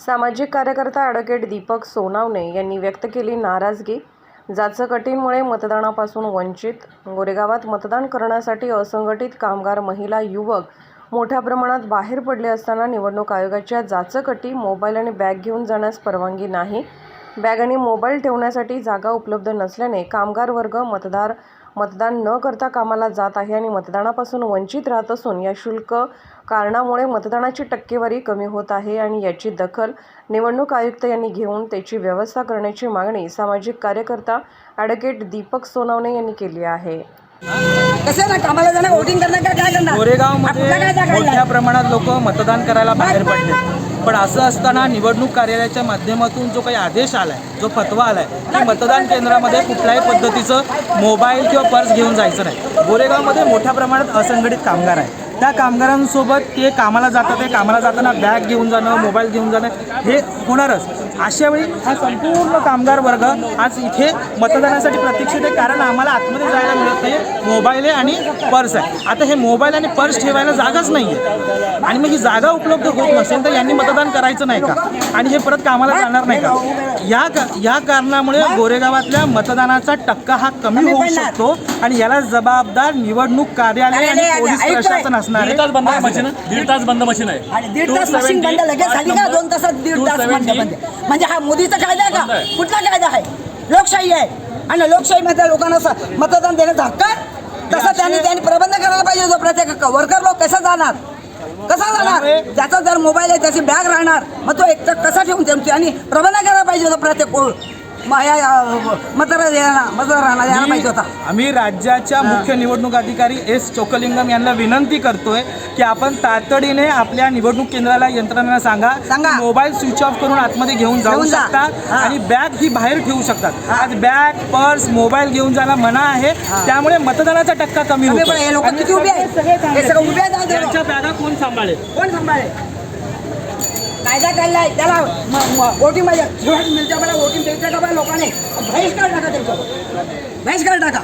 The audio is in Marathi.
सामाजिक कार्यकर्ता ॲडव्होकेट दीपक सोनावणे यांनी व्यक्त केली नाराजगी जाचकटींमुळे मतदानापासून वंचित गोरेगावात मतदान करण्यासाठी असंघटित कामगार महिला युवक मोठ्या प्रमाणात बाहेर पडले असताना निवडणूक आयोगाच्या जाचकटी मोबाईल आणि बॅग घेऊन जाण्यास परवानगी नाही. बॅग आणि मोबाईल ठेवण्यासाठी जागा उपलब्ध नसल्याने कामगार वर्ग मतदार मतदान न करता कामाला जात आहे आणि मतदानापासून वंचित राहत असून या शुल्क कारणामुळे मतदानाची टक्केवारी कमी होत आहे आणि याची दखल निवडणूक आयुक्त यांनी घेऊन त्याची व्यवस्था करण्याची मागणी सामाजिक कार्यकर्ता ॲडव्होकेट दीपक सोनवणे यांनी केली आहे. कसं ना कामाला जाणार वोटिंग करणार का काय करणार? काय जागा मोठ्या? प्रमाणात लोक मतदान करायला बाहेर पडले पण असं असताना निवडणूक कार्यालयाच्या माध्यमातून जो काही आदेश आलाय जो फतवा आलाय की मतदान केंद्रामध्ये कुठल्याही पद्धतीचं मोबाईल किंवा पर्स घेऊन जायचं नाही. गोरेगावमध्ये मोठ्या प्रमाणात असंघटित कामगार आहे त्या कामगारांसोबत ते कामाला जातात ते कामाला जाताना बॅग घेऊन जाणं मोबाईल घेऊन जाणं हे होणारच. अशा वेळी हा संपूर्ण कामगार वर्ग आज इथे मतदानासाठी प्रतीक्षित आहे कारण आम्हाला आतमध्ये जायला मिळत नाही. मोबाईल आहे आणि पर्स आहे. आता हे मोबाईल आणि पर्स ठेवायला जागाच नाही आहे आणि मग ही जागा उपलब्ध होत नसेल तर यांनी मतदान करायचं नाही का? आणि हे परत कामाला जाणार नाही का? या का या कारणामुळे गोरेगावातल्या मतदानाचा टक्का हा कमी होऊ. शकतो आणि याला जबाबदार निवडणूक कार्यालय आणि पोलीस. प्रशासन असणार. दीड तास बंद आहे मशीन. दीड तास बंद मशीन आहे. आणि दीड तास मशीन 270, बंद लगेच झाली का दोन तासात दीड तास बंद 270. बंद म्हणजे हा मोदीचा कायदा आहे का. कुठला कायदा आहे? लोकशाही आहे. आणि लोकशाहीमध्ये लोकांना स- मतदान देण्याचा हक्क आहे? तसं त्यांनी त्यांनी प्रबंध करायला पाहिजे होता प्रत्येक वर्कर लोक कसा जाणार? कसा जाणार? ज्याचा जर मोबाईल आहे त्याची बॅग राहणार मग तो एक कसा ठेवून ठेवतो आणि प्रबंध करायला पाहिजे होता प्रत्येक को- मतदार यायला मतदार राहणार यायला पाहिजे होता. आम्ही राज्याच्या मुख्य निवडणूक अधिकारी एस चोकलिंगम यांना विनंती करतोय की आपण तातडीने आपल्या निवडणूक केंद्राला यंत्रणांना सांगा सांगा. मोबाईल स्विच ऑफ करून आतमध्ये घेऊन जाऊ घेऊन जा. शकतात हा. आणि बॅग ही बाहेर ठेवू शकतात. आज बॅग पर्स मोबाईल घेऊन जायला मना आहे. त्यामुळे मतदानाचा टक्का कमी कमी होतो पण हे लोक किती उभे आहेत? हे सगळं उभे आहेत आज. हे लोक. यांच्या बॅगा कोण सांभाळेल? कोण सांभाळे कायदा काढलाय. त्याला वोटिंग पाहिजे मिळतं मला वोटिंग द्यायचं का बा? बहिष्कार टाका त्यांच्यावर. बहिष्कार टाका.